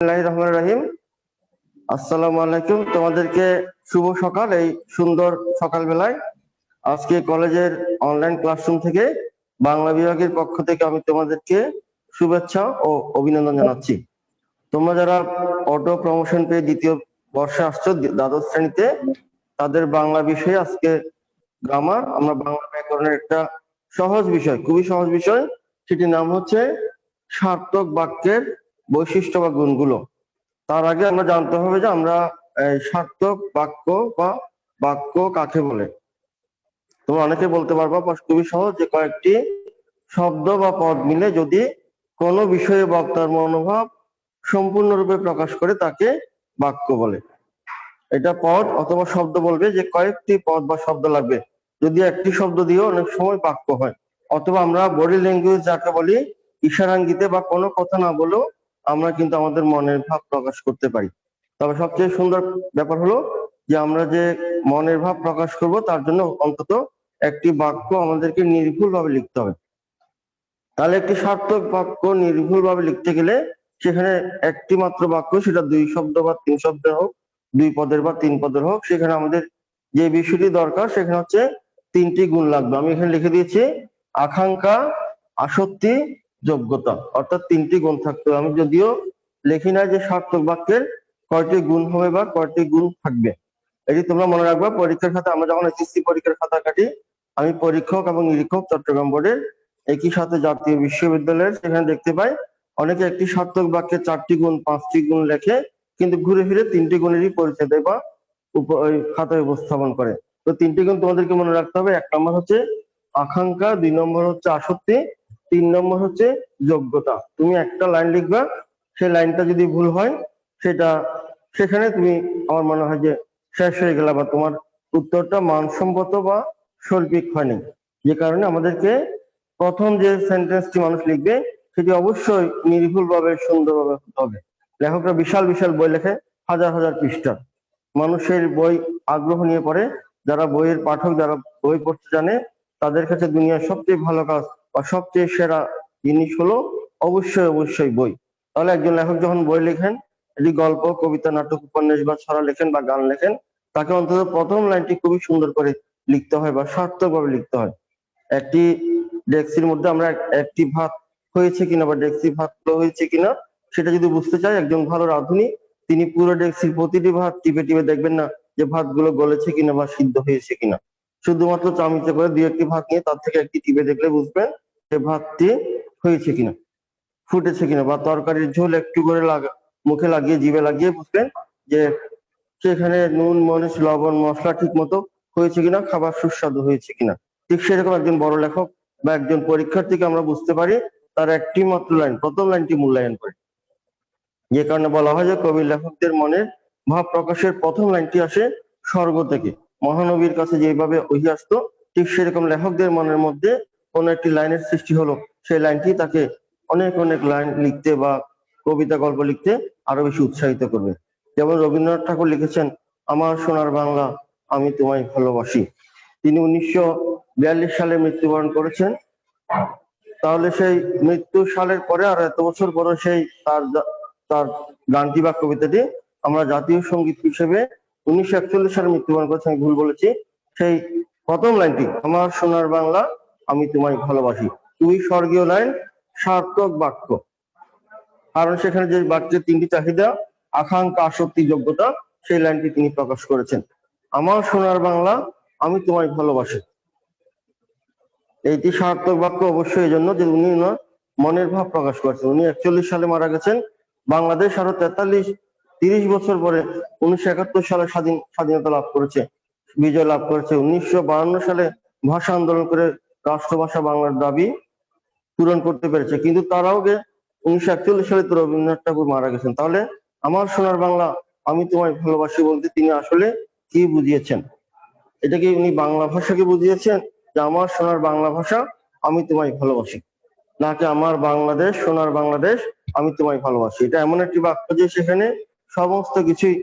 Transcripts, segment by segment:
বিসমিল্লাহির রহিম। আসসালামু আলাইকুম। তোমাদেরকে শুভ সকাল, এই সুন্দর সকালবেলায়। আজকে কলেজের অনলাইন ক্লাসরুম থেকে বাংলা বিভাগের পক্ষ থেকে আমি তোমাদেরকে শুভেচ্ছা ও অভিনন্দন জানাচ্ছি। তোমরা যারা অটো প্রমোশন পেয়ে দ্বিতীয় বর্ষে আসছো দ্বাদশ শ্রেণীতে, তাদের বাংলা বিষয়ে আজকে গ্রামার আমরা বাংলা ব্যাকরণের একটা সহজ বিষয়, খুবই সহজ বিষয়। সেটির নাম হচ্ছে সার্থক বাক্যের বৈশিষ্ট্য বা গুণগুলো। তার আগে আমরা জানতে হবে যে আমরা সার্থক বাক্য বা বাক্য কাকে বলে? তোমরা অনেকে বলতে পারবা খুবই সহজ যে কয়েকটি শব্দ বা পদ মিলে যদি কোনো বিষয়ে বক্তার মনোভাব সম্পূর্ণরূপে প্রকাশ করে তাকে বাক্য বলে। এটা পদ অথবা শব্দ বলবে যে কয়েকটি পদ বা শব্দ লাগবে। যদি একটি শব্দ দিয়েও অনেক সময় বাক্য হয়, অথবা আমরা বডি ল্যাঙ্গুয়েজ যাকে বলি, ইশারাঙ্গিতে বা কোনো কথা না বলেও আমরা কিন্তু আমাদের মনের ভাব প্রকাশ করতে পারি। তবে সবচেয়ে সুন্দর ব্যাপার হলো যে আমরা যে মনের ভাব প্রকাশ করব, তার জন্য অন্তত একটি বাক্য আমাদেরকে নির্ভুল ভাবে লিখতে হবে। তাহলে একটি সার্থক বাক্য নির্ভুল ভাবে লিখতে গেলে সেখানে একটি মাত্র বাক্য, সেটা দুই শব্দ বা তিন শব্দের হোক, দুই পদের বা তিন পদের হোক, সেখানে আমাদের যে বিষয়টি দরকার, সেখানে হচ্ছে তিনটি গুণ লাগবে। আমি এখানে লিখে দিয়েছি, আকাঙ্ক্ষা, আসক্তি যোগ্যতা। অর্থাৎ তিনটি গুণ থাকতে হবে। আমি যদিও লিখি না যে সার্থক বাক্যের কয়টি গুণ হবে বা কয়টি গুণ থাকবে। এটি তোমরা মনে রাখবা, পরীক্ষার খাতা, আমরা যখন এসএসসি পরীক্ষার খাতা কাটি, আমি পরীক্ষক এবং নিরীক্ষক চট্টগ্রাম বোর্ডের একই সাথে জাতীয় বিশ্ববিদ্যালয়ের, সেখানে দেখতে পাই অনেকে একটি সার্থক বাক্যে চারটি গুণ, পাঁচটি গুণ লেখে, কিন্তু ঘুরে ফিরে তিনটি গুণেরই পরিচয় দেয় বা খাতায় উপস্থাপন করে। তো তিনটি গুণ তোমাদেরকে মনে রাখতে হবে। এক নম্বর হচ্ছে আকাঙ্ক্ষা, দুই নম্বর হচ্ছে আসক্তি তিন নম্বর হচ্ছে যোগ্যতা। তুমি একটা লাইন লিখবা, সেই লাইনটা যদি ভুল হয়, সেটা, সেখানে তুমি, আমার মনে হয় যে শেষ হয়ে গেল, বা তোমার উত্তরটা মানসম্মত বা শৈল্পিক হয়নি। যে কারণে আমাদেরকে প্রথম যে সেন্টেন্সটি মানুষ লিখবে, সেটি অবশ্যই নির্ভুল ভাবে সুন্দরভাবে হতে হবে। লেখকরা বিশাল বিশাল বই লেখে, হাজার হাজার পৃষ্ঠা। মানুষের বই আগ্রহ নিয়ে পড়ে, যারা বইয়ের পাঠক, যারা বই পড়তে জানে, তাদের কাছে দুনিয়ার সবচেয়ে ভালো কাজ বা সবচেয়ে সেরা জিনিস হলো অবশ্যই অবশ্যই বই। তাহলে একজন লেখক যখন বই লেখেন এটি গল্প, কবিতা, নাটক, উপন্যাস বা ছড়া লেখেন বা গান লেখেন, তাকে অন্তত প্রথম লাইনটি খুবই সুন্দর করে লিখতে হয় বা সার্থকভাবে লিখতে হয়। একটি ডেক্সির মধ্যে আমরা একটি ভাত হয়েছে কিনা বা ডেক্সি ভাত হয়েছে কিনা, সেটা যদি বুঝতে চাই, একজন ভালো রাঁধুনি, তিনি পুরো ডেক্সির প্রতিটি ভাত টিপে টিপে দেখবেন না যে ভাতগুলো গলেছে কিনা বা সিদ্ধ হয়েছে কিনা। শুধুমাত্র চামিচে করে দুই একটি ভাত নিয়ে তার থেকে একটি টিপে দেখলে বুঝবেন ভাতটি হয়েছে কিনা, ফুটেছে কিনা বা তরকারির ঝোল একটু করে লাগা, মুখে লাগিয়ে জিভে লাগিয়ে বুঝবেন যে সেখানে নুন, মরিচ, লবণ, মশলা ঠিক মতো হয়েছে কিনা, খাবার সুস্বাদু হয়েছে কিনা। ঠিক সেরকম একজন বড় লেখক বা একজন পরীক্ষার্থীকে আমরা বুঝতে পারি, তার একটি মাত্র লাইন, প্রথম লাইনটি মূল্যায়ন করে। যে কারণে বলা হয় যে কবি লেখকদের মনের ভাব প্রকাশের প্রথম লাইনটি আসে স্বর্গ থেকে। মহানবীর কাছে যেভাবে ওহি আসতো ঠিক সেরকম লেখকদের মনের মধ্যে কোন একটি লাইনের সৃষ্টি হলো, সেই লাইনটি তাকে অনেক অনেক লাইন লিখতে বা কবিতা, গল্প লিখতে আরও বেশি উৎসাহিত করবে। যেমন রবীন্দ্রনাথ ঠাকুর লিখেছেন, আমার সোনার বাংলা আমি তোমায় ভালোবাসি। তিনি উনিশশো বিয়াল্লিশ সালে মৃত্যুবরণ করেছেন। তাহলে সেই মৃত্যু সালের পরে আর এত বছর পরে সেই তার তার গানটি বা কবিতাটি আমরা জাতীয় সংগীত হিসেবে উনিশশো একচল্লিশ সালে মৃত্যুবরণ করেছেন ভুল বলেছি। সেই প্রথম লাইনটি, আমার সোনার বাংলা আমি তোমায় ভালোবাসি। তুই স্বর্গীয় লাইন সার্থক বাক্য। কারণ সেখানে যে বাক্যের তিনটি চাহিদা, আকাঙ্ক্ষা, আসক্তি, যোগ্যতা, সেই লাইনটি তিনি প্রকাশ করেছেন। আমার সোনার বাংলা, আমি তোমায় ভালোবাসি। এইটি সার্থক বাক্য অবশ্যই এই জন্য যে উনি মনের ভাব প্রকাশ করেছেন। উনি একচল্লিশ সালে মারা গেছেন। বাংলাদেশ আরও তেতাল্লিশ, তিরিশ বছর পরে উনিশশো একাত্তর সালে স্বাধীন, স্বাধীনতা লাভ করেছে, বিজয় লাভ করেছে। উনিশশো সালে ভাষা আন্দোলন করে রাষ্ট্রভাষা বাংলার দাবি পূরণ করতে পেরেছে। কিন্তু তার আগে উনিশশো একচল্লিশ সালে তো রবীন্দ্রনাথ ঠাকুর মারা গেছেন। তাহলে আমার সোনার বাংলা আমি তোমায় ভালোবাসি বলতে তিনি আসলে কি বুঝিয়েছেন? এটা কি উনি বাংলা ভাষাকে বুঝিয়েছেন? যে আমার সোনার বাংলা ভাষা আমি তোমায় ভালোবাসি। নাকি আমার বাংলাদেশ, সোনার বাংলাদেশ আমি তোমায় ভালোবাসি? এটা এমন একটি বাক্য যে সেখানে সমস্ত কিছুই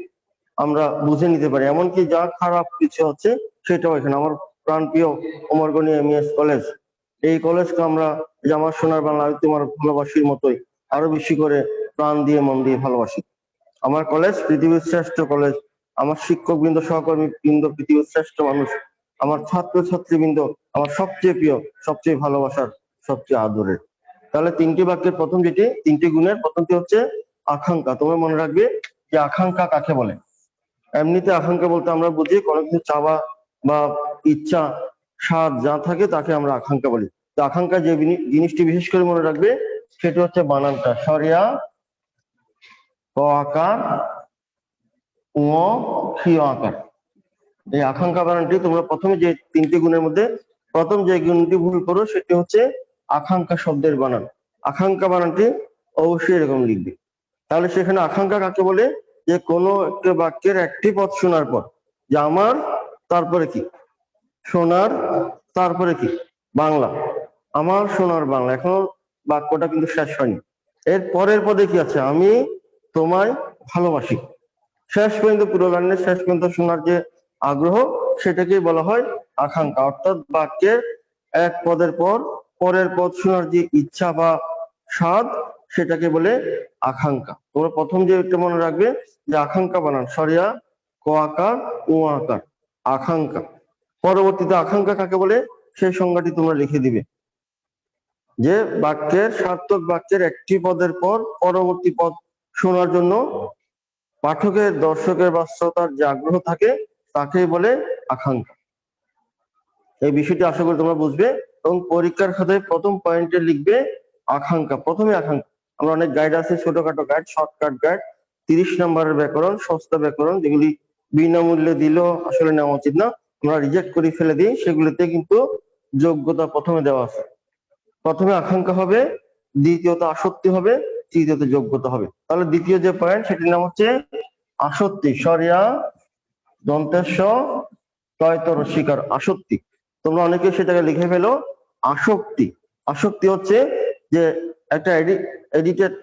আমরা বুঝে নিতে পারি। এমনকি যা খারাপ কিছু হচ্ছে সেটাও এখানে। আমার প্রাণপ্রিয় অমরগণী এমইএস কলেজ এই কলেজকে আমরা যে আমার সোনার বাংলা তোমার ভালোবাসির মতোই আরও বেশি করে প্রাণ দিয়ে, মন দিয়ে ভালোবাসি। আমার কলেজ পৃথিবীর শ্রেষ্ঠ কলেজ আমার শিক্ষক বৃন্দ সহকর্মী বৃন্দ, পৃথিবীর শ্রেষ্ঠ মানুষ। আমার ছাত্র ছাত্রী বৃন্দ আমার সবচেয়ে প্রিয়, সবচেয়ে ভালোবাসার, সবচেয়ে আদরের। তাহলে তিনটি বাক্যের প্রথম যেটি, তিনটি গুণের প্রথমটি হচ্ছে আকাঙ্ক্ষা। তোমরা মনে রাখবে যে আকাঙ্ক্ষা কাকে বলে? এমনিতে আকাঙ্ক্ষা বলতে আমরা বুঝি কোনো কিছু চাওয়া বা ইচ্ছা, স্বাদ যা থাকে তাকে আমরা আকাঙ্ক্ষা বলি। তো আকাঙ্ক্ষা যে জিনিসটি বিশেষ করে মনে রাখবে, সেটি হচ্ছে বানানটা। সরিয়া, ক আকার ও ক্ষীয় আকার। এই আকাঙ্ক্ষা বানানটি তোমরা প্রথমে যে তিনটি গুণের মধ্যে, প্রথম যে গুণটি ভুল করো, সেটি হচ্ছে আকাঙ্ক্ষা শব্দের বানান। আকাঙ্ক্ষা বানানটি অবশ্যই এরকম লিখবে। তাহলে সেখানে আকাঙ্ক্ষা কাকে বলে? যে কোনো একটা বাক্যের একটি পথ শোনার পর। যে আমার, তারপরে কি? সোনার, তারপরে কি? বাংলা। আমার সোনার বাংলা। এখনও বাক্যটা কিন্তু শেষ হয়নি। এর পরের পদে কি আছে? আমি তোমায় ভালোবাসি। শেষ পর্যন্ত পুরো লাইনের শেষ পর্যন্ত শোনার যে আগ্রহ, সেটাকেই বলা হয় আকাঙ্ক্ষা। অর্থাৎ বাক্যের এক পদের পর পরের পদ শোনার যে ইচ্ছা বা স্বাদ, সেটাকে বলে আকাঙ্ক্ষা। তোমরা প্রথম যে একটা মনে রাখবে যে আকাঙ্ক্ষা বানান। সরিয়া, ক আকার ও আকার। আকাঙ্ক্ষা। পরবর্তীতে আকাঙ্ক্ষা কাকে বলে? সেই সংজ্ঞাটি তোমরা লিখে দিবে। যে বাক্যের সার্থক বাক্যের একটি পদের পর পরবর্তী পদ শোনার জন্য পাঠকের, দর্শকের বা শ্রোতার যে আগ্রহ থাকে, তাকেই বলে আকাঙ্ক্ষা। এই বিষয়টি আশা করি তোমরা বুঝবে এবং পরীক্ষার খাতায় প্রথম পয়েন্টে লিখবে আকাঙ্ক্ষা, প্রথমে আকাঙ্ক্ষা। আমরা অনেক গাইড আছে, ছোটখাটো গাইড শর্টকাট গাইড তিরিশ নম্বরের ব্যাকরণ, সস্তা ব্যাকরণ, যেগুলি বিনামূল্যে দিলেও আসলে নেওয়া উচিত না। আমরা রিজেক্ট করে ফেলে দিই, সেগুলোতে কিন্তু যোগ্যতা প্রথমে দেওয়া আছে। প্রথমে আকাঙ্ক্ষা হবে, দ্বিতীয়ত আসক্তি হবে, তৃতীয়ত যোগ্যতা হবে। তাহলে দ্বিতীয় যে পয়েন্ট সেটির নাম হচ্ছে আসক্তি, সরিয়া তয়তর শিকার, আসক্তি। তোমরা অনেকে সেটাকে লিখে ফেলো, আসক্তি। আসক্তি হচ্ছে যে একটা এডিটেড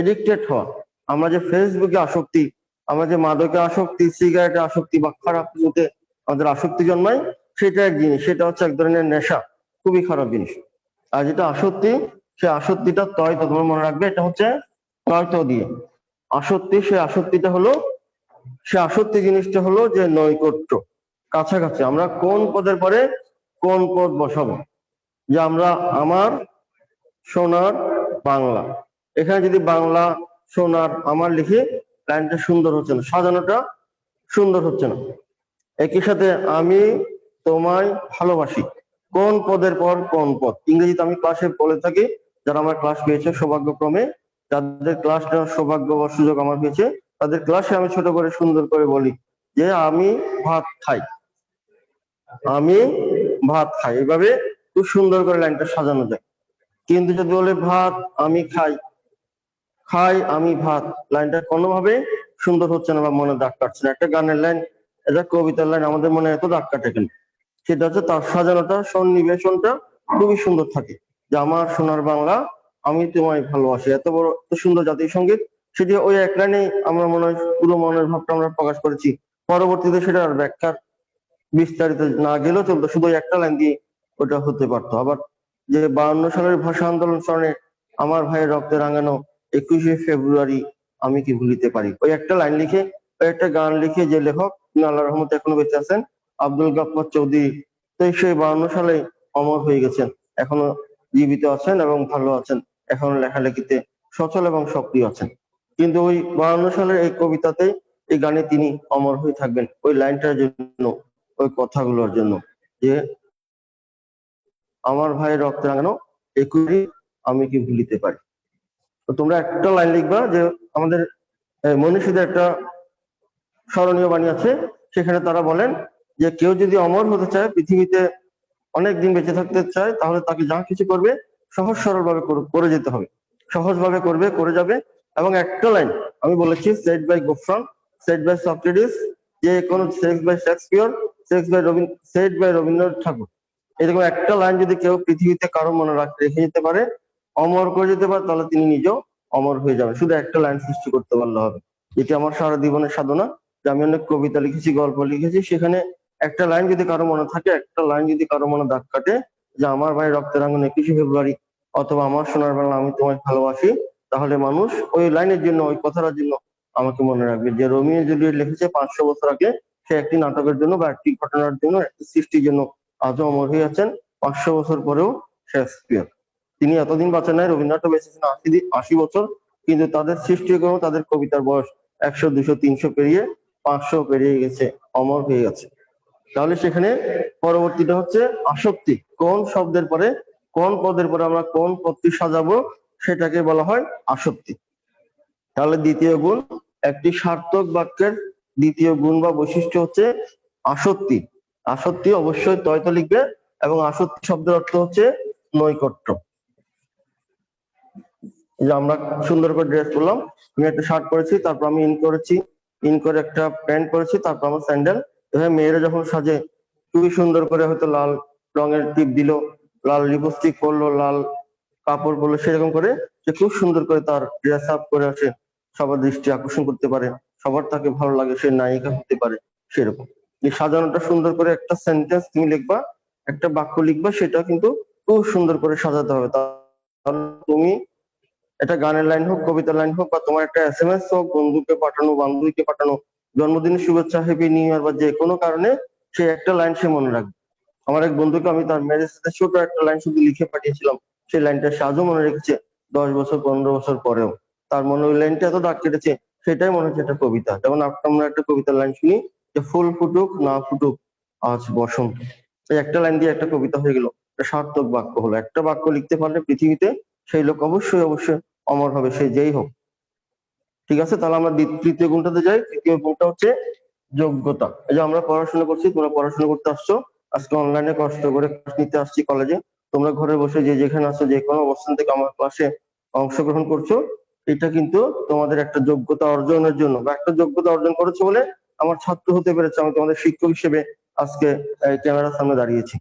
এডিক্টেড হওয়া। আমরা যে ফেসবুকে আসক্তি, আমরা যে মাদকে আসক্তি সিগারেটে আসক্তি বা খারাপ কিছুতে আমাদের আসক্তি জন্মায়, সেটা এক জিনিস, সেটা হচ্ছে এক ধরনের নেশা, খুবই খারাপ জিনিস। আর যেটা আসক্তি, সে আসক্তিটা তয় তো, তোমার মনে রাখবে, এটা হচ্ছে তয়ত দিয়ে। আসক্তি, সে আসক্তিটা হলো, সে আসক্তি জিনিসটা হলো যে নৈকট্য, কাছাকাছি। আমরা কোন পদের পরে কোন পদ বসাবো? যে আমরা আমার সোনার বাংলা। এখানে যদি বাংলা, সোনার, আমার লিখি, লাইনটা সুন্দর হচ্ছে না, সাজানোটা সুন্দর হচ্ছে না। একই সাথে আমি তোমায় ভালোবাসি। কোন পদের পর কোন পদ? ইংরেজিতে আমি ক্লাসে বলে থাকি, যারা আমার ক্লাস পেয়েছে সৌভাগ্যক্রমে, যাদের ক্লাস নেওয়ার সৌভাগ্য বা সুযোগ আমার হয়েছে তাদের ক্লাসে আমি ছোট করে সুন্দর করে বলি যে, আমি ভাত খাই। আমি ভাত খাই। এভাবে খুব সুন্দর করে লাইনটা সাজানো যায়। কিন্তু যদি বলে ভাত, আমি খাই খাই, আমি ভাত লাইনটা কোনোভাবে সুন্দর হচ্ছে না বা মনে দাগ কাটছে না। একটা গানের লাইন এটা কবিতার লাইন আমাদের মনে এত দাগ কাটে কেন সেটা হচ্ছে তার সাজানোটা, সন্নিবেশনটা খুবই সুন্দর থাকে। যে আমার সোনার বাংলা, আমি তোমায় ভালোবাসি। এত বড়, এত সুন্দর জাতীয় সংগীত, সেটি ওই এক লাইনে আমরা মনে হয় পুরো মনের ভাবটা আমরা প্রকাশ করেছি। পরবর্তীতে সেটা আর ব্যাখ্যার বিস্তারিত না গেলেও চলতো, শুধু একটা লাইন দিয়ে ওটা হতে পারতো। আবার যে বায়ান্ন সালের ভাষা আন্দোলন স্মরণে আমার ভাইয়ের রক্তে রাঙানো একুশে ফেব্রুয়ারি আমি কি ভুলিতে পারি? ওই একটা লাইন লিখে, ওই একটা গান লিখে যে লেখক আল্লাহ রহমত এখনও বেঁচে আছেন। আব্দুল গাফফার চৌধুরী তো সেই বায়ান্ন সালে অমর হয়ে গেছেন, এখনও জীবিত আছেন এবং ভালো আছেন, এখনও লেখালেখিতে সচল এবং সক্রিয় আছেন। কিন্তু ওই বায়ান্ন সালের এই কবিতাতে এই গানে তিনি অমর হয়ে থাকবেন, ওই লাইনটার জন্য, ওই কথাগুলোর জন্য যে, আমার ভাইয়ের রক্ত রাঙানো একুশে আমি কি ভুলিতে পারি? তোমরা একটা লাইন লিখবা যে, আমাদের মনীষীদের একটা স্মরণীয় বাণী আছে। সেখানে তারা বলেন যে, কেউ যদি অমর হতে চায়, পৃথিবীতে অনেক দিন বেঁচে থাকতে চায়, তাহলে তাকে যা কিছু করবে, সহজ সরল ভাবে করে যেতে হবে। সহজ ভাবে করবে, করে যাবে। এবং একটা লাইন আমি বলেছি set by গোফ্রন set by Socrates যে কোনো sex by Shakespeare sex by Rabindra set by Rabindranath ঠাকুর এরকম একটা লাইন যদি কেউ পৃথিবীতে কারও মনে রাখ, রেখে যেতে পারে, অমর করে যেতে পারে, তাহলে তিনি নিজেও অমর হয়ে যাবেন। শুধু একটা লাইন সৃষ্টি করতে পারলে হবে। এটি আমার সারা জীবনের সাধনা। আমি অনেক কবিতা লিখেছি, গল্প লিখেছি, সেখানে একটা লাইন যদি কারও মনে থাকে, একটা লাইন যদি কারও মনে দাগ কাটে যে আমার ভাই রক্তের আঙ্গন একুশে ফেব্রুয়ারি অথবা আমার সোনার বাংলা আমি তোমায় ভালোবাসি, তাহলে মানুষ ওই লাইনের জন্য, ওই কথাটার জন্য আমাকে মনে রাখবে যে রোমিও জুলিয়েট লিখেছে পাঁচশো বছর আগে। সে একটি নাটকের জন্য বা একটি ঘটনার জন্য, একটি সৃষ্টির জন্য আজও অমর হয়ে আছেন। পাঁচশো বছর পরেও শেক্সপিয়ার। তিনি এতদিন বাঁচেন নাই, রবীন্দ্রনাথ বেঁচেছেন আশি আশি বছর, কিন্তু তাদের সৃষ্টিকর্ম তাদের কবিতার বয়স একশো, দুশো, তিনশো পেরিয়ে পাঁচশো পেরিয়ে গেছে, অমর হয়ে গেছে। তাহলে সেখানে পরবর্তীটা হচ্ছে আসক্তি। কোন শব্দের পরে, কোন পদের পরে আমরা কোন পদটি সাজাবো সেটাকে বলা হয় আসক্তি। তাহলে দ্বিতীয় গুণ, একটি সার্থক বাক্যের দ্বিতীয় গুণ বা বৈশিষ্ট্য হচ্ছে আসক্তি। আসক্তি অবশ্যই তয়ত লিখবে এবং আসক্তি শব্দের অর্থ হচ্ছে নৈকট্য। যে আমরা সুন্দর করে ড্রেস করলাম, আমি একটা শার্ট পরেছি, তারপর আমি ইন করেছি। ইন করে একটা প্যান্ট পরেছি, তারপর আমার স্যান্ডেল। এভাবে মেয়েরা যখন সাজে, খুবই সুন্দর করে হয়তো লাল রঙের টিপ দিল, লাল লিপস্টিক পরলো, লাল কাপড় পরলো, সেরকম করে সে খুব সুন্দর করে তার ড্রেস আপ করে আসে সবার দৃষ্টি আকর্ষণ করতে পারে। সবার তাকে ভালো লাগে, সে নায়িকা হতে পারে, সেরকম। এই সাজানোটা সুন্দর করে একটা সেন্টেন্স তুমি লিখবা, একটা বাক্য লিখবা, সেটা কিন্তু খুব সুন্দর করে সাজাতে হবে। তাহলে তুমি এটা গানের লাইন হোক, কবিতার লাইন হোক বা তোমার একটা এস এম এস হোক, বন্ধুকে পাঠানো, বান্ধবীকে পাঠানো, জন্মদিনের শুভেচ্ছা হ্যাপি নিউ ইয়ার বা যে কোনো কারণে সে একটা লাইন সে মনে রাখবে। আমার এক বন্ধুকে আমি তার ম্যারেজ ছোট একটা লাইন শুধু লিখে পাঠিয়েছিলাম। সেই লাইনটা সাজও মনে রেখেছে দশ বছর, পনেরো বছর পরেও। তার মনে ওই লাইনটা এত দাগ কেটেছে, সেটাই মনে হচ্ছে একটা কবিতা। যেমন আমরা একটা কবিতার লাইন শুনি যে, ফুল ফুটুক, না ফুটুক, আজ বসন্ত। এই একটা লাইন দিয়ে একটা কবিতা হয়ে গেল। সার্থক বাক্য হলো। একটা বাক্য লিখতে পারলে পৃথিবীতে সেই লোক অবশ্যই অবশ্যই অমর হবে সে যেই হোক। ঠিক আছে? তাহলে আমরা তৃতীয় গুণটাতে যাই। তৃতীয় গুণটা হচ্ছে যোগ্যতা। এই যে আমরা পড়াশোনা করছি, তোমরা পড়াশোনা করতে আসছো। আজকে অনলাইনে কষ্ট করে ক্লাস নিতে আসছি কলেজে তোমরা ঘরে বসে যে যেখানে আছো, যে কোনো অবস্থান থেকে আমার ক্লাসে অংশগ্রহণ করছ। এটা কিন্তু তোমাদের একটা যোগ্যতা অর্জনের জন্য। বা একটা যোগ্যতা অর্জন করেছ বলে আমার ছাত্র হতে পেরেছে। আমি তোমাদের শিক্ষক হিসেবে আজকে ক্যামেরার সামনে দাঁড়িয়েছি।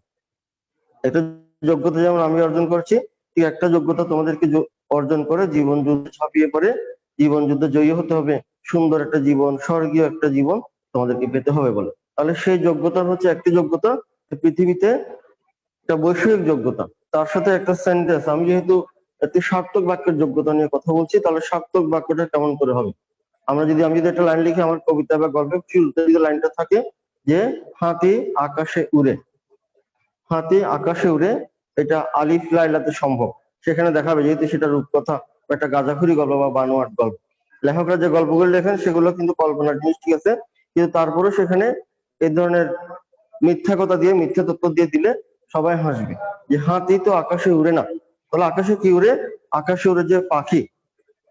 এটা যোগ্যতা যেমন আমি অর্জন করছি, ঠিক একটা যোগ্যতা তোমাদেরকে অর্জন করে জীবন যুদ্ধে ছাপিয়ে পড়ে, জীবন যুদ্ধে জয়ী হতে হবে। সুন্দর একটা জীবন, স্বর্গীয় একটা জীবন তোমাদেরকে পেতে হবে বলে। তাহলে সেই যোগ্যতা হচ্ছে একটি যোগ্যতা পৃথিবীতে একটা বৈষয়িক যোগ্যতা। তার সাথে একটা সেন্টেন্স আমি যেহেতু একটি সার্থক বাক্যের যোগ্যতা নিয়ে কথা বলছি, তাহলে সার্থক বাক্যটা কেমন করে হবে? আমরা যদি, আমি যদি একটা লাইন লিখি আমার কবিতা বা গল্পে শুরুতে যদি লাইনটা থাকে যে, হাতি আকাশে উড়ে। হাতি আকাশে উড়ে, এটা আলিফ লাইলাতে সম্ভব। সেখানে দেখাবে যেহেতু সেটা রূপকথা বা একটা গাজাখুরি গল্প বা বানোয়াট গল্প। লেখকরা যে গল্পগুলো লেখেন সেগুলো কিন্তু কল্পনার জিনিস, ঠিক আছে? কিন্তু তারপরে সেখানে এই ধরনের মিথ্যা কথা দিয়ে, মিথ্যা তথ্য দিয়ে দিলে সবাই হাসবে। যে হাতি তো আকাশে উড়ে না। তাহলে আকাশে কি উড়ে? আকাশে উড়ে যে পাখি।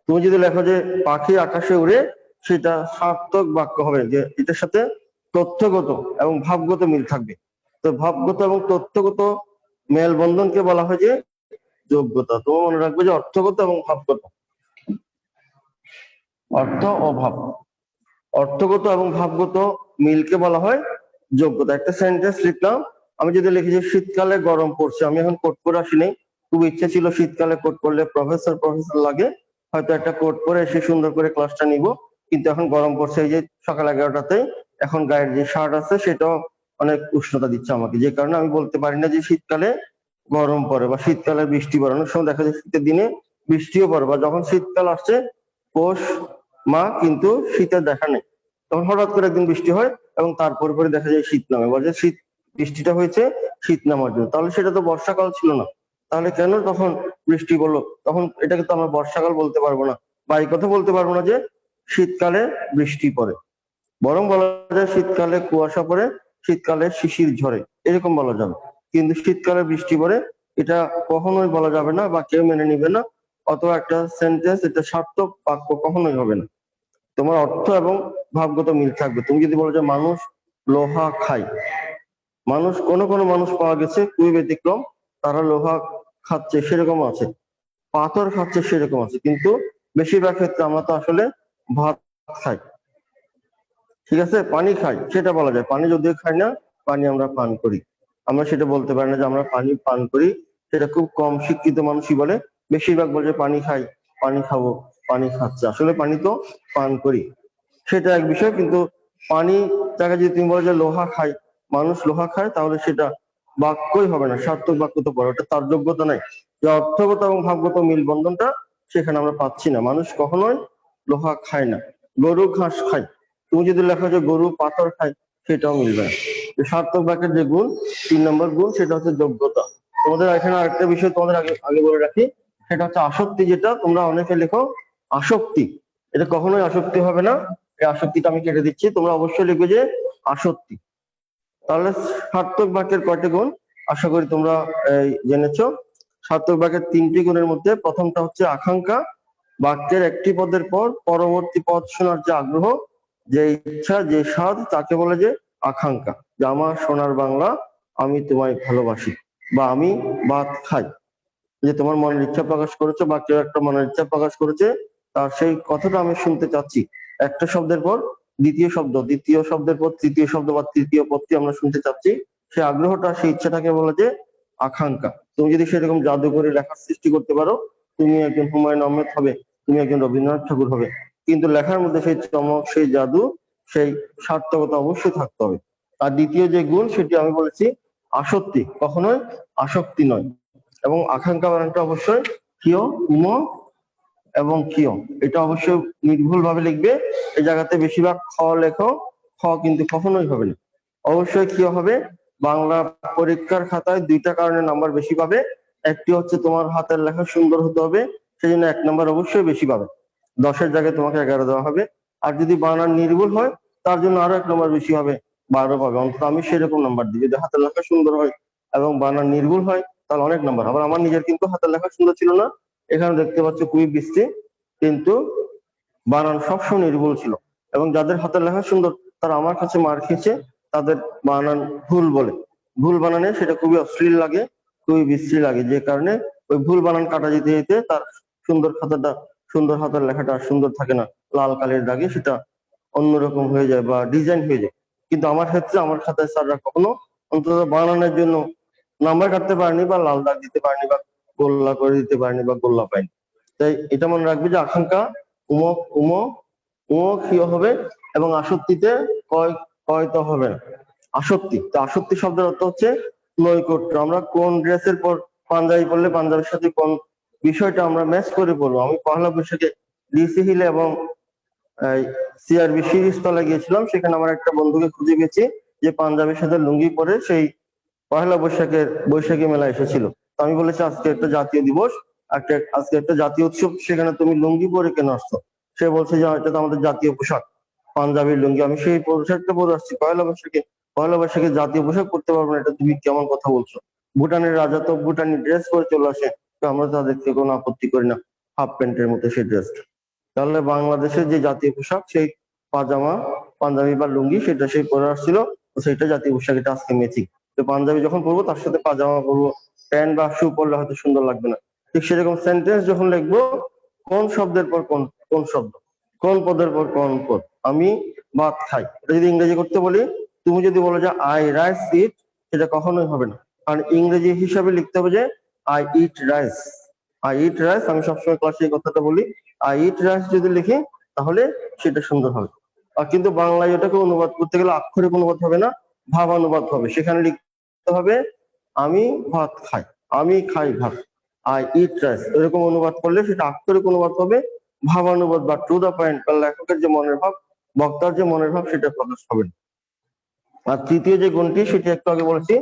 তুমি যদি লেখো যে পাখি আকাশে উড়ে, সেটা সার্থক বাক্য হবে যে এটার সাথে তথ্যগত এবং ভাবগত মিল থাকবে। তো ভাবগত এবং তথ্যগত মেলবন্ধনকে বলা হয় যে যোগ্যতা। তোমার মনে রাখবে যে অর্থগত এবং ভাবগত। অর্থ ও ভাব। অর্থগত এবং ভাবগত মিলকে বলা হয় যোগ্যতা। একটা সেন্টেন্স লিখলাম, আমি যদি লিখি যে শীতকালে গরম পড়ছে, আমি এখন কোট করে আসিনি। খুব ইচ্ছে ছিল শীতকালে কোট করলে প্রফেসর প্রফেসর লাগে। হয়তো একটা কোট পরে এসে সুন্দর করে ক্লাসটা নিব। কিন্তু এখন গরম পড়ছে, এই যে সকাল এগারোটাতে এখন গায়ের যে শার্ট আছে, সেটাও অনেক উষ্ণতা দিচ্ছে আমাকে। যে কারণে আমি বলতে পারি না যে শীতকালে গরম পড়ে বা শীতকালে বৃষ্টি পড়ে অনেক সময় দেখা যায় শীতের দিনে বৃষ্টিও পড়ে বা যখন শীতকাল আসছে পৌষ মা কিন্তু শীতের দেখা নেই। তখন হঠাৎ করে একদিন বৃষ্টি হয় এবং তারপরে পরে দেখা যায় শীত নামে। বলে শীত, বৃষ্টিটা হয়েছে, শীত নামার জন্য। তাহলে সেটা তো বর্ষাকাল ছিল না। তাহলে কেন তখন বৃষ্টি পড়ল? তখন এটাকে তো আমরা বর্ষাকাল বলতে পারব না। বা এই কথা বলতে পারব না যে শীতকালে বৃষ্টি পড়ে। বরং বলা যায় শীতকালে কুয়াশা পড়ে, শীতকালে শিশির ঝরে। এরকম বলা যাবে। কিন্তু শীতকালে বৃষ্টি পড়ে, এটা কখনোই বলা যাবে না বা কেউ মেনে নিবে না, অথবা একটা সেন্টেন্স এটা সার্থক বাক্য কখনোই হবে না। তোমার অর্থ এবং ভাবগত মিল থাকবে। তুমি যদি বলো যে মানুষ লোহা খায়, মানুষ, কোন কোন মানুষ পাওয়া গেছে খুবই ব্যতিক্রম, তারা লোহা খাচ্ছে সেরকম আছে, পাথর খাচ্ছে সেরকম আছে, কিন্তু বেশিরভাগ ক্ষেত্রে আমরা তো আসলে ভাত খাই। ঠিক আছে? পানি খাই, সেটা বলা যায়। পানি যদিও খাই না, পানি আমরা পান করি। আমরা সেটা বলতে পারি না যে আমরা পানি পান করি। সেটা খুব কম শিক্ষিত মানুষই বলে। বেশিরভাগ বলে পানি খাই, পানি খাব, পানি খাচ্ছে। আসলে পানি তো পান করি। সেটা এক বিষয়, কিন্তু পানি জায়গায় যদি তুমি বলো যে লোহা খাই মানুষ লোহা খায়, তাহলে সেটা বাক্যই হবে না। সার্থক বাক্য তো পড়ে ওটা তার যোগ্যতা নাই। যে অর্থগত এবং ভাবগত মিল বন্ধনটা সেখানে আমরা পাচ্ছি না। মানুষ কখনোই লোহা খায় না। গরু, ঘাস খায়। তুমি যদি লেখো যে গরু, পাথর খায়, সেটাও মিলবে না। সার্থক বাক্যের যে গুণ, তিন নম্বর গুণ, সেটা হচ্ছে যোগ্যতা। তোমাদের এখানে আরেকটা বিষয় তোমাদের আগে আগে বলে রাখি, সেটা হচ্ছে আসক্তি যেটা, তোমরা অনেকে লেখো আসক্তি। এটা কখনোই আসক্তি হবে না, এই আসক্তিটা আমি কেটে দিচ্ছি, তোমরা অবশ্যই লিখবে যে আসক্তি। তাহলে সার্থক বাক্যের কয়টি গুণ? আশা করি তোমরা জেনেছো। সার্থক বাক্যের তিনটি গুণের মধ্যে প্রথমটা হচ্ছে আকাঙ্ক্ষা, বাক্যের একটি পদের পর পরবর্তী পদ শোনার যে আগ্রহ, যে ইচ্ছা, যে স্বাদ, তাকে বলে যে আকাঙ্ক্ষা। যে আমার সোনার বাংলা আমি তোমায় ভালোবাসি বা আমি ভাত খাই। যে তোমার মনের ইচ্ছা প্রকাশ করেছে বা কেউ একটা মনের ইচ্ছা প্রকাশ করেছে, তার সেই কথাটা আমি শুনতে চাচ্ছি। একটা শব্দের পর দ্বিতীয় শব্দ, দ্বিতীয় শব্দের পর তৃতীয় শব্দ বা তৃতীয় পদটি আমরা শুনতে চাচ্ছি। সেই আগ্রহটা, সেই ইচ্ছাটাকে বলে যে আকাঙ্ক্ষা। তুমি যদি সেরকম জাদু করে লেখার সৃষ্টি করতে পারো, তুমি একজন হুমায়ুন আহমেদ হবে, তুমি একজন রবীন্দ্রনাথ ঠাকুর হবে। কিন্তু লেখার মধ্যে সেই চমক, সেই জাদু, সেই সার্থকতা অবশ্যই থাকতে হবে। আর দ্বিতীয় যে গুণ সেটি আমি বলেছি আসক্তি, কখনোই আসক্তি নয়। এবং আকাঙ্ক্ষা বানানটা অবশ্যই কিয়, উম, এবং কিয়। এটা অবশ্যই নির্ভুল ভাবে লিখবে। এই জায়গাতে বেশিরভাগ খ লেখো, খ কিন্তু কখনোই হবে না। অবশ্যই কি হবে? বাংলা পরীক্ষার খাতায় দুইটা কারণে নাম্বার বেশি পাবে। একটি হচ্ছে তোমার হাতের লেখা সুন্দর হতে হবে সেই জন্য এক নাম্বার অবশ্যই বেশি পাবে। দশের জায়গায় তোমাকে এগারো দেওয়া হবে। আর যদি বানান নির্ভুল হয়, তার জন্য আরও এক নম্বর বেশি হবে। বারো পাবে। অন্তত আমি সেরকম নাম্বার দিই। যদি হাতের লেখা সুন্দর হয় এবং বানান নির্ভুল হয়, তাহলে অনেক নাম্বার আবার আমার নিজের কিন্তু হাতের লেখা সুন্দর ছিল না। এখানে দেখতে পাচ্ছ কুই বৃষ্টি কিন্তু বানান সবসময় নির্ভুল ছিল। এবং যাদের হাতের লেখা সুন্দর, তারা আমার কাছে মার খেয়েছে, তাদের বানান ভুল বলে। ভুল বানানে সেটা খুবই অশ্লীল লাগে, খুবই বিশ্রী লাগে। যে কারণে ওই ভুল বানান কাটা যেতে যেতে তার সুন্দর খাতাটা, সুন্দর হাতের লেখাটা সুন্দর থাকে না। লাল কালের দাগে সেটা অন্যরকম হয়ে যায় বা ডিজাইন হয়ে যায়। কিন্তু আমার ক্ষেত্রে আমার খাতায় স্যাররা কখনো অন্তত বানানোর জন্য নাম্বার কাটতে পারেনি বা লাল দাগ দিতে পারেনি বা গোল্লা করে দিতে পারেনি বা গোল্লা পায়নি। তাই এটা মনে রাখবে যে আকাঙ্ক্ষা উমক উম উম ক্ষীয় হবে এবং আসক্তিতে কয় কয় তো হবে না। আসক্তি, তো আসক্তি শব্দের অর্থ হচ্ছে নৈকট্য। আমরা কোন ড্রেসের পর পাঞ্জাবি পরলে পাঞ্জাবির সাথে কোন বিষয়টা আমরা ম্যাচ করে পড়ব আমি পহেলা বৈশাখে ডিসি হিলে এবং সিআরবি সিরিজ তলা গিয়েছিলাম, সেখানে আমার একটা বন্ধুকে খুঁজে গেছি যে পাঞ্জাবের সাথে লুঙ্গি পরে সেই পহেলা বৈশাখের বৈশাখী মেলা এসেছিল। আমি বলেছি, আজকে একটা জাতীয় দিবস একটা আজকে একটা জাতীয় উৎসব, সেখানে তুমি লুঙ্গি পরে কেন আসছো? সে বলছে যে এটা তো আমাদের জাতীয় পোশাক, পাঞ্জাবির লুঙ্গি। আমি সেই পোশাকটা পরে আসছি। পয়লা বৈশাখে পয়লা বৈশাখে জাতীয় পোশাক পরতে পারব না, এটা তুমি কেমন কথা বলছো? ভুটানের রাজা তো ভুটানি ড্রেস পরে চলে আসে আমরা তাদেরকে কোনো আপত্তি করি না, হাফ প্যান্টের মতো সেই ড্রেসটা। তাহলে বাংলাদেশের যে জাতীয় পোশাক, সেই পাজামা, পাঞ্জাবি বা লুঙ্গি, সেটা সেই পরে আসছিল সেটা জাতীয় পোশাক এটা আজকে মেথি তো পাঞ্জাবি যখন পরবো, তার সাথে পাজামা পরবো। প্যান্ট বা শু পরলে হয়তো সুন্দর লাগবে না। ঠিক সেরকম সেন্টেন্স যখন লিখব, কোন শব্দের পর কোন কোন শব্দ? কোন পদের পর কোন পদ? আমি ভাত খাই। এটা যদি ইংরেজি করতে বলি, তুমি যদি বলো যে আই রাইস ইট সেটা কখনোই হবে না। আর ইংরেজি হিসাবে লিখতে হবে যে I eat rice I eat rice আমি সবসময় ক্লাসে এই কথাটা বলি। ইট রাইস যদি লিখি, তাহলে সেটা সুন্দর হবে আর কিন্তু বাংলায় ওটাকে অনুবাদ করতে গেলে আক্ষরিক অনুবাদ হবে না, ভাবানুবাদ হবে সেখানে লিখতে হবে, আমি ভাত খাই, আমি খাই ভাত আই ইট রাইস এরকম অনুবাদ করলে সেটা আক্ষরিক অনুবাদ হবে, ভাবানুবাদ বা টু দা পয়েন্ট বা লেখকের যে মনের ভাব, বক্তার যে মনের ভাব, সেটা প্রকাশ হবে না। আর তৃতীয় যে গুণটি, সেটি একটু আগে বলেছি,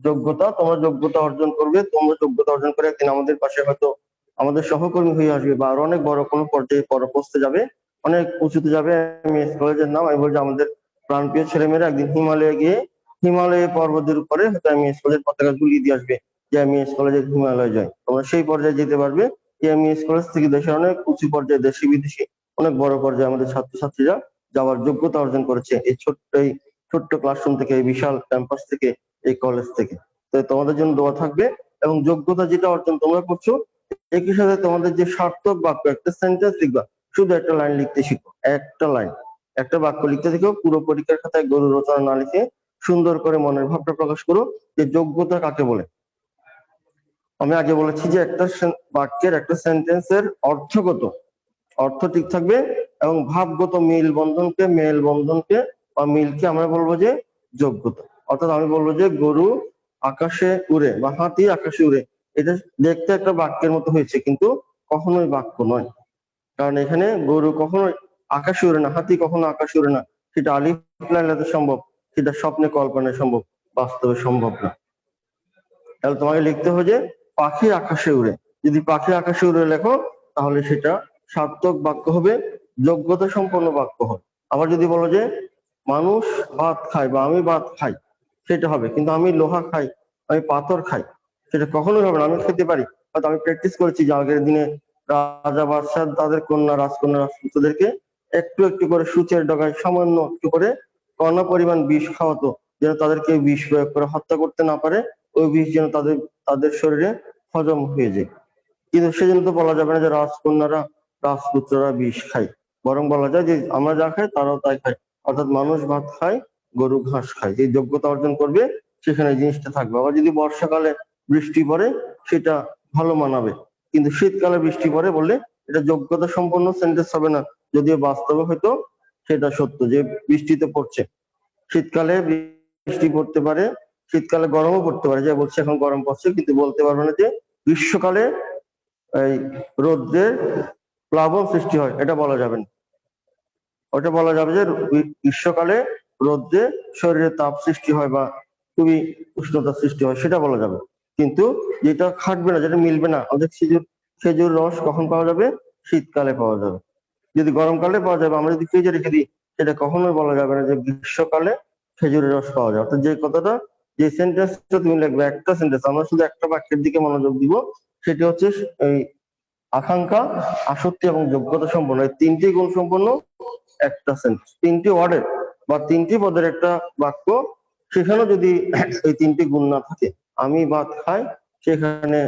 যোগ্যতা, তোমরা যোগ্যতা অর্জন করবে, তোমরা যোগ্যতা অর্জন করে একদিন আমাদের পাশে হয়তো আমাদের সহকর্মী হয়ে আসবে বা আরও অনেক বড় কোনো পর্যায়ে পর পোস্টে যাবে, অনেক উঁচুতে যাবে আমি কলেজের নাম। আমি বলছি আমাদের প্রাণপ্রিয় ছেলেমেয়েরা একদিন হিমালয়ে গিয়ে, হিমালয় পর্বতের উপরে হয়তো আমি কলেজের পতাকা ঝুলিয়ে দিয়ে আসবে যে আমি কলেজে হিমালয় যাই তোমরা সেই পর্যায়ে যেতে পারবে। এমইএস কলেজ থেকে দেশের অনেক উঁচু পর্যায়ে, দেশি বিদেশি, অনেক বড় পর্যায়ে আমাদের ছাত্রছাত্রীরা যাওয়ার যোগ্যতা অর্জন করেছে এই ছোট্ট এই ছোট্ট ক্লাসরুম থেকে, এই বিশাল ক্যাম্পাস থেকে, এই কলেজ থেকে। তো তোমাদের জন্য দোয়া থাকবে এবং যোগ্যতা যেটা অর্জন তোমরা করছ একই সাথে তোমাদের যে সার্থক বাক্য, একটা সেন্টেন্স লিখবা, শুধু একটা লাইন লিখতে শিখো, একটা লাইন একটা বাক্য লিখতে থেকেও পুরো পরীক্ষার খাতায় গরু রচনা না লিখে সুন্দর করে মনের ভাবটা প্রকাশ করো, যে যোগ্যতা কাকে বলে? আমি আগে বলেছি যে একটা বাক্যের একটা সেন্টেন্সের অর্থগত অর্থ ঠিক থাকবে এবং ভাবগত মিল বন্ধনকে, মেল বন্ধনকে বা মিলকে আমরা বলব যে যোগ্যতা। অর্থাৎ আমি বলব যে গরু আকাশে উড়ে বা হাতি আকাশে উড়ে এটা দেখতে একটা বাক্যের মতো হয়েছে, কিন্তু কখনোই বাক্য নয়। কারণ এখানে গরু কখনোই আকাশে উড়ে না, হাতি কখনো আকাশে উড়ে না। সেটা আলিফ লাইলাতে সম্ভব, সেটা স্বপ্নে কল্পনায় সম্ভব, বাস্তবে সম্ভব না। তাহলে তোমাকে লিখতে হবে যে, পাখি আকাশে উড়ে। যদি পাখি আকাশে উড়ে লেখো, তাহলে সেটা সার্থক বাক্য হবে, যোগ্যতা সম্পন্ন বাক্য হবে। আবার যদি বলো যে, মানুষ ভাত খায় বা আমি ভাত খাই, সেটা হবে। কিন্তু আমি লোহা খাই, আমি পাথর খাই সেটা কখনোই হবে না। আমি খেতে পারি। হয়তো আমি প্র্যাকটিস করেছি যে আগের দিনে রাজা বাদশাহ, তাদের কন্যা, রাজকন্যা, রাজপুত্রদেরকে একটু একটু করে সূচের ডগায় সামান্য একটু করে কণা পরিমাণ বিষ খাওয়াতো, যেন তাদেরকে বিষ প্রয়োগ করে হত্যা করতে না পারে। ওই বিষ যেন তাদের তাদের শরীরে হজম হয়ে যায়। কিন্তু সেজন্য তো বলা যাবে না যে রাজকন্যারা, রাজপুত্ররা বিষ খায়। বরং বলা যায় যে আমরা যা খাই তারাও তাই খায়। অর্থাৎ মানুষ ভাত খায়, গরু ঘাস খায়। যে যোগ্যতা অর্জন করবে সেখানে জিনিসটা থাকবে। আবার যদি বর্ষাকালে বৃষ্টি পড়ে, সেটা ভালো মানাবে। কিন্তু শীতকালে বৃষ্টি পড়ে বললে এটা যোগ্যতা সম্পন্ন সেন্টেন্স হবে না। যদিও বাস্তবে হয়তো সেটা সত্য যে বৃষ্টিতে পড়ছে। শীতকালে বৃষ্টি পড়তে পারে, শীতকালে গরমও পড়তে পারে। যে বলছে এখন গরম পড়ছে, কিন্তু বলতে পারবে না যে গ্রীষ্মকালে এই রোদ্রের প্লাবন সৃষ্টি হয়, এটা বলা যাবে না। ওটা বলা যাবে যে গ্রীষ্মকালে রোদ্রে শরীরে তাপ সৃষ্টি হয় বা খুবই উষ্ণতা সৃষ্টি হয়, সেটা বলা যাবে। কিন্তু যেটা খাটবে না, যেটা মিলবে না, আমাদের খেজুর খেজুর রস কখন পাওয়া যাবে? শীতকালে পাওয়া যাবে। যদি গরমকালে পাওয়া যাবে, আমরা যদি ফ্রিজে রেখে দিই, সেটা কখনোই বলা যাবে না যে গ্রীষ্মকালে খেজুরের রস পাওয়া যায় অর্থাৎ যে কথাটা, যে সেন্টেন্সটা তুমি লিখবে, একটা সেন্টেন্স আমরা শুধু একটা বাক্যের দিকে মনোযোগ দিব, সেটি হচ্ছে এই আকাঙ্ক্ষা, আসক্তি এবং যোগ্যতা সম্পন্ন। এই তিনটি গুণ সম্পন্ন একটা সেন্টেন্স তিনটি ওয়ার্ডের বা তিনটি পদের একটা বাক্য, সেখানেও যদি এই তিনটি গুণ না থাকে আমি ভাত খাই, সেখানে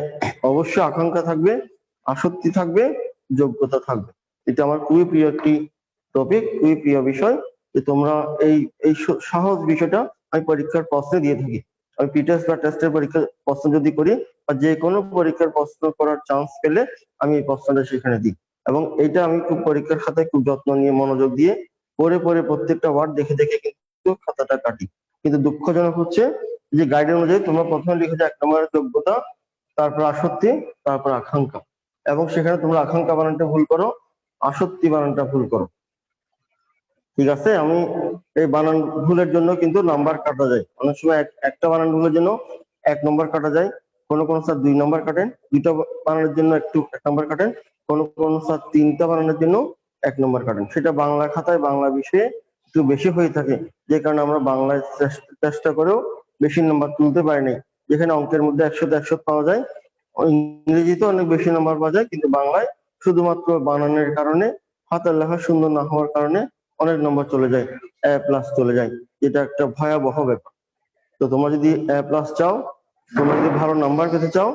অবশ্যই আকাঙ্ক্ষা থাকবে, আসক্তি থাকবে, যোগ্যতা থাকবে। এটা আমার খুবই প্রিয় একটি টপিক খুবই প্রিয় বিষয় যে তোমরা এই এই সহজ বিষয়টা আমি পরীক্ষার প্রশ্নে দিয়ে থাকি। আমি পিটেস্ট বা টেস্টের পরীক্ষার প্রশ্ন যদি করি বা যে কোনো পরীক্ষার প্রশ্ন করার চান্স পেলে আমি এই প্রশ্নটা সেখানে দিই। এবং এটা আমি খুব পরীক্ষার খাতায় খুব যত্ন নিয়ে মনোযোগ দিয়ে পরে পরে প্রত্যেকটা ওয়ার্ড দেখে দেখে কিন্তু খাতাটা কাটি। কিন্তু দুঃখজনক হচ্ছে যে গাইড অনুযায়ী তোমরা প্রথমে লিখেছো এক নম্বরের যোগ্যতা, তারপর আসক্তি, তারপর আকাঙ্ক্ষা। এবং সেখানে তোমরা আকাঙ্ক্ষা বানানটা ভুল করো, আসক্তি বানানটা ভুল করো। ঠিক আছে? আমি এই বানান ভুলের জন্য কিন্তু নাম্বার কাটা যায়। অনেক সময় এক- একটা বানান ভুলের জন্য এক নম্বর কাটা যায়। কোনো কোনো স্যার দুই নম্বর কাটেন, দুইটা বানানোর জন্য একটু এক নম্বর কাটেন, কোনো কোনো স্যার তিনটা বানানোর জন্য এক নম্বর কাটেন। সেটা বাংলা খাতায়, বাংলা বিষয়ে একটু বেশি হয়ে থাকে। যে কারণে আমরা বাংলায় চেষ্টা করেও বেশি নাম্বার তুলতে পারেনি। যেখানে অঙ্কের মধ্যে একশো একশো পাওয়া যায়। ইংরেজিতে অনেক বেশি নাম্বার পাওয়া যায়, কিন্তু বাংলায় শুধুমাত্র বানানের কারণে হাতের লেখা সুন্দর না হওয়ার কারণে অনেক নম্বর চলে যায় এ প্লাস চলে যায় এটা একটা ভয়াবহ ব্যাপার। তো তোমরা যদি এ প্লাস চাও, তোমরা যদি ভালো নাম্বার পেতে চাও,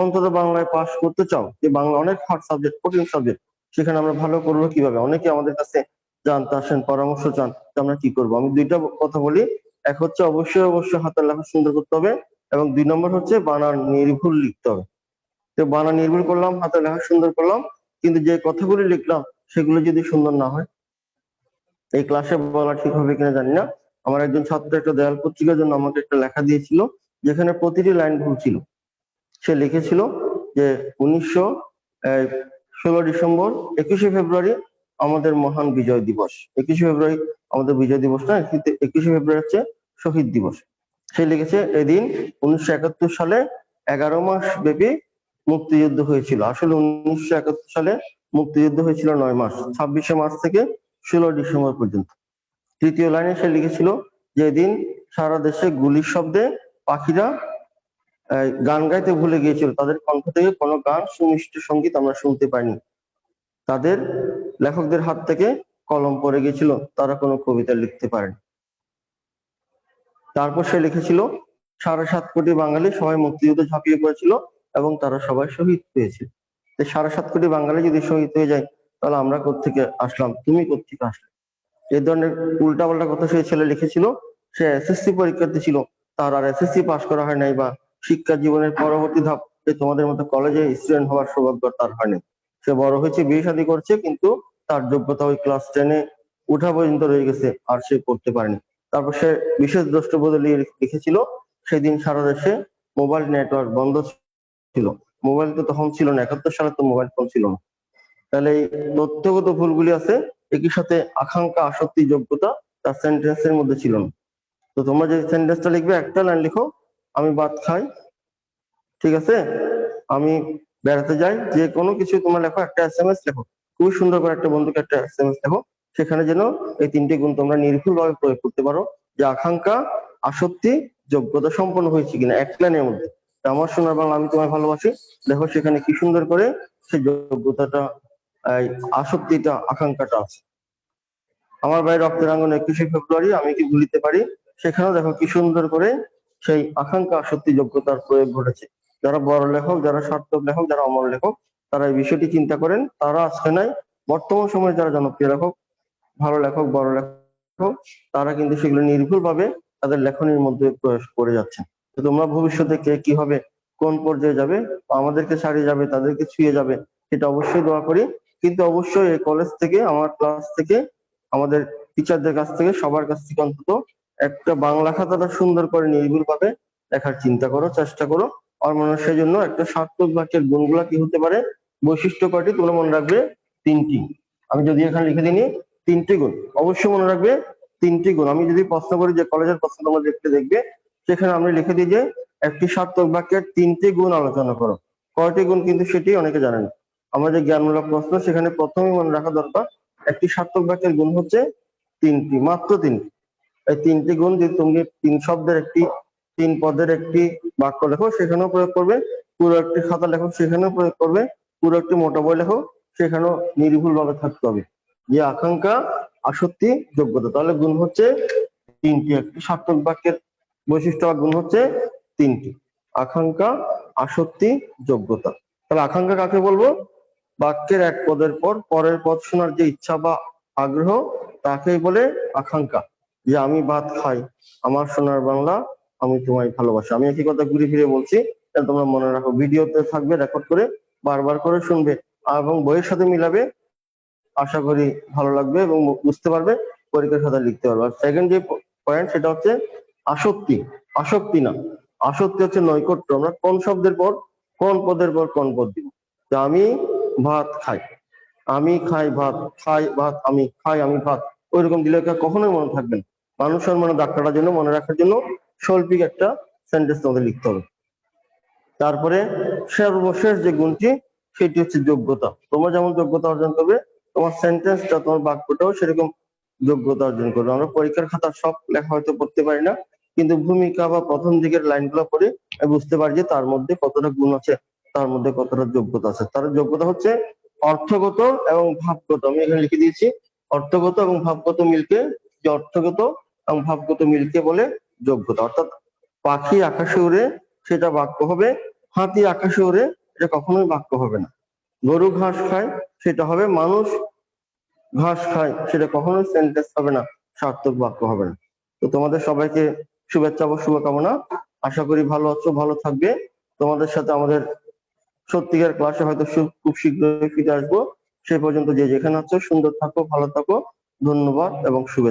অন্তত বাংলায় পাস করতে চাও, যে বাংলা অনেক হার্ড সাবজেক্ট কঠিন সাবজেক্ট সেখানে আমরা ভালো করব কীভাবে? অনেকে আমাদের কাছে জানতে আসেন পরামর্শ চান আমরা কি করব? আমি দুইটা কথা বলি। এক হচ্ছে অবশ্যই অবশ্যই হাতের লেখা সুন্দর করতে হবে এবং দুই নম্বর হচ্ছে বানান নির্ভুল লিখতে হবে। তো বানান নির্ভুল করলাম, হাতের লেখা সুন্দর করলাম, কিন্তু যে কথাগুলি লিখলাম সেগুলো যদি সুন্দর না হয়, এই ক্লাসে বলা ঠিক হবে কিনা জানি না। আমার একজন ছাত্র একটা দেয়াল পত্রিকার জন্য আমাকে একটা লেখা দিয়েছিল, যেখানে প্রতিটি লাইন ভুল ছিল। সে লিখেছিল যে উনিশশো ষোলো ডিসেম্বর, একুশে ফেব্রুয়ারি আমাদের মহান বিজয় দিবস। একুশে ফেব্রুয়ারি আমাদের বিজয় দিবস না কিন্তু একুশে ফেব্রুয়ারি হচ্ছে শহীদ দিবস। সে লিখেছে এদিন উনিশশো একাত্তর সালে এগারো মাস ব্যাপী মুক্তিযুদ্ধ হয়েছিল। আসলে উনিশশো একাত্তর সালে মুক্তিযুদ্ধ হয়েছিল নয় মাস, ছাব্বিশে মার্চ থেকে ষোলো ডিসেম্বর পর্যন্ত। তৃতীয় লাইনে সে লিখেছিল যে দিন সারা দেশে গুলির শব্দে পাখিরা গান গাইতে ভুলে গিয়েছিল। তাদের কণ্ঠ থেকে কোনো গান, সুমিষ্ট সংগীত আমরা শুনতে পাইনি। তাদের লেখকদের হাত থেকে কলম পড়ে গেছিল তারা কোনো কবিতা লিখতে পারেনি। তারপর সে লিখেছিল, সাড়ে সাত কোটি বাঙালি সবাই মুক্তিযুদ্ধে ঝাঁপিয়ে পড়েছিল এবং তারা সবাই শহীদ হয়েছিল সাড়ে সাত কোটি বাঙালি যদি শহীদ হয়ে যায়, তাহলে আমরা কোত্থেকে আসলাম? তুমি কোত্থেকে আসলে? এই ধরনের উল্টা পাল্টা কথা সেই ছেলে লিখেছিল, সে এসএসসি পরীক্ষার্থী ছিল, তার আর এসএসসি পাশ করা হয় নাই বা শিক্ষা জীবনের পরবর্তী ধাপ তোমাদের মতো কলেজে স্টুডেন্ট হওয়ার সৌভাগ্য তার হয়নি সে বড় হয়েছে, বিয়ে শাদী করছে, কিন্তু তার যোগ্যতা ওই ক্লাস টেনে উঠা পর্যন্ত রয়ে গেছে, আর সে করতে পারেনি। তারপর সে বিশেষ দ্রষ্টবোধ লিখে- লিখেছিল, সেদিন সারা দেশে মোবাইল নেটওয়ার্ক বন্ধ ছিল। মোবাইল তো তখন ছিল না, একাত্তর সালে তো মোবাইল ফোন ছিল না। তাহলে এই তথ্যগত ভুলগুলি আছে, একই সাথে আকাঙ্ক্ষা, আসক্তি, যোগ্যতা তার সেন্টেন্সের মধ্যে ছিল না। তো তোমরা যে সেন্টেন্সটা লিখবে, একটা লাইন লিখো, আমি ভাত খাই, ঠিক আছে? আমি বেড়াতে যাই যে কোনো কিছু তোমার লেখো, একটা এস এম এস লেখো। খুবই সুন্দর করে একটা বন্ধুকে একটা এস এম এস লেখো। সেখানে যেন এই তিনটি গুণ তোমরা নির্ভুল ভাবে প্রয়োগ করতে পারো, যে আকাঙ্ক্ষা, আসক্তি, যোগ্যতা সম্পন্ন হয়েছে কিনা, এক লাইনের মধ্যে। আমার সোনার বাংলা, আমি তোমায় ভালোবাসি। দেখো সেখানে কি সুন্দর করে সেই যোগ্যতাটা আসক্তিটা, আকাঙ্ক্ষাটা আছে। আমার ভাই রক্তের একুশে ফেব্রুয়ারি, আমি কি ভুলিতে পারি? সেখানেও দেখো কি সুন্দর করে সেই আকাঙ্ক্ষা, আসক্তি, যোগ্যতার প্রয়োগ ঘটেছে। যারা বড় লেখক, যারা সার্থক লেখক, যারা অমর লেখক, তারা এই বিষয়টি চিন্তা করেন। তারা আজকে নাই বর্তমান সময়ে যারা জনপ্রিয় লেখক, ভালো লেখক, বড় লেখক, তারা কিন্তু সেগুলো নির্ভুল ভাবে তাদের লেখনীর মধ্যে প্রবেশ করে যাচ্ছেন তো তোমরা ভবিষ্যতে কে কি হবে, কোন পর্যায়ে যাবে, আমাদেরকে ছাড়িয়ে যাবে, তাদেরকে ছুঁয়ে যাবে, সেটা অবশ্যই দোয়া করি। কিন্তু অবশ্যই এই কলেজ থেকে, আমার ক্লাস থেকে, আমাদের টিচারদের কাছ থেকে, সবার কাছ থেকে অন্তত একটা বাংলা খাতাটা সুন্দর করে নির্ভুল ভাবে লেখার চিন্তা করো, চেষ্টা করো। আর মনে জন্য একটা সার্থক বাক্যের গুণগুলা কি হতে পারে? বৈশিষ্ট্য কয়টি? তোমরা মনে রাখবে তিনটি। আমি যদি এখানে লিখে দিই, তিনটি গুণ। অবশ্যই মনে রাখবে তিনটি গুণ। আমি যদি প্রশ্ন করি যে কলেজের প্রশ্ন তোমরা দেখতে দেখবে, সেখানে আমি লিখে দিই যে একটি সার্থক বাক্যের তিনটি গুণ আলোচনা করো। কয়টি গুণ কিন্তু সেটি অনেকে জানেন আমাদের জ্ঞানমূলক প্রশ্ন, সেখানে প্রথমেই মনে রাখা দরকার, একটি সার্থক বাক্যের গুণ হচ্ছে তিনটি, মাত্র তিনটি। এই তিনটি গুণ যদি তুমি তিন শব্দের একটি তিন পদের একটি বাক্য লেখো, সেখানেও প্রয়োগ করবে। পুরো একটি খাতা লেখো, সেখানেও প্রয়োগ করবে। পুরো একটি মোটা বই লেখো, সেখানেও নির্ভুল ভাবে থাকতে হবে। যে আকাঙ্ক্ষা, আসক্তি, যোগ্যতা। তাহলে গুণ হচ্ছে তিনটি। একটি সার্থক বাক্যের বৈশিষ্ট্য বা গুণ হচ্ছে তিনটি। আকাঙ্ক্ষা, আসক্তি, যোগ্যতা। তাহলে আকাঙ্ক্ষা কাকে বলব? বাক্যের এক পদের পর পরের পদ শোনার যে ইচ্ছা বা আগ্রহ, তাকেই বলে আকাঙ্ক্ষা। যে আমি ভাত খাই, আমার সোনার বাংলা আমি তোমায় ভালোবাসি। আমি একই কথা ঘুরে ফিরে বলছি, এটা তোমরা মনে রাখো। ভিডিওতে থাকবে রেকর্ড করে, বারবার করে শুনবে। এবং বইয়ের সাথে মিলাবে, আশা করি ভালো লাগবে এবং বুঝতে পারবে, পরীক্ষার খাতা লিখতে পারবে। আর সেকেন্ড যে পয়েন্ট সেটা হচ্ছে আসক্তি। আসক্তি না। আসক্তি হচ্ছে নৈকট্য। আমরা কোন শব্দের পর? কোন পদের পর কোন পদ দিব? আমি ভাত খাই। আমি খাই ভাত খাই ভাত, আমি খাই, আমি ভাত। ওইরকম দিলে কখনোই মনে থাকবে না। মানুষের মনে কাটার জন্য মনে রাখার জন্য শৈল্পিক একটা সেন্টেন্স তোমাকে লিখতে হবে। তারপরে সর্বশেষ যে গুণটি, সেটি হচ্ছে যোগ্যতা। তোমরা যেমন যোগ্যতা অর্জন করবে, তোমার সেন্টেন্সটা তোমার বাক্যটাও সেরকম যোগ্যতা অর্জন করবে। আমরা পরীক্ষার খাতা সব লেখা হয়তো পড়তে পারি না, কিন্তু ভূমিকা বা প্রথম দিকের লাইনগুলো পড়ে বুঝতে পারি যে তার মধ্যে কতটা গুণ আছে, তার মধ্যে কতটা যোগ্যতা আছে। তার যোগ্যতা হচ্ছে অর্থগত এবং ভাবগত। আমি এখানে লিখে দিয়েছি, অর্থগত এবং ভাবগত মিলকে, যে অর্থগত এবং ভাবগত মিলকে বলে যোগ্যতা। অর্থাৎ পাখি আকাশে উড়ে সেটা বাক্য হবে হাতি আকাশে উড়ে এটা কখনোই বাক্য হবে না। গরু ঘাস খায়, সেটা হবে মানুষ ঘাস খায়, সেটা কখনোই সেন্টেন্স হবে না, সার্থক বাক্য হবে না। তো তোমাদের সবাইকে শুভেচ্ছা ও শুভকামনা। আশা করি ভালো আছো, ভালো থাকবে। তোমাদের সাথে আমাদের সত্যিকার ক্লাসে হয়তো খুব শীঘ্রই ফিরে আসব। সে পর্যন্ত যে যেখানে আছো, সুন্দর থাকো, ভালো থাকো। ধন্যবাদ এবং শুভেচ্ছা।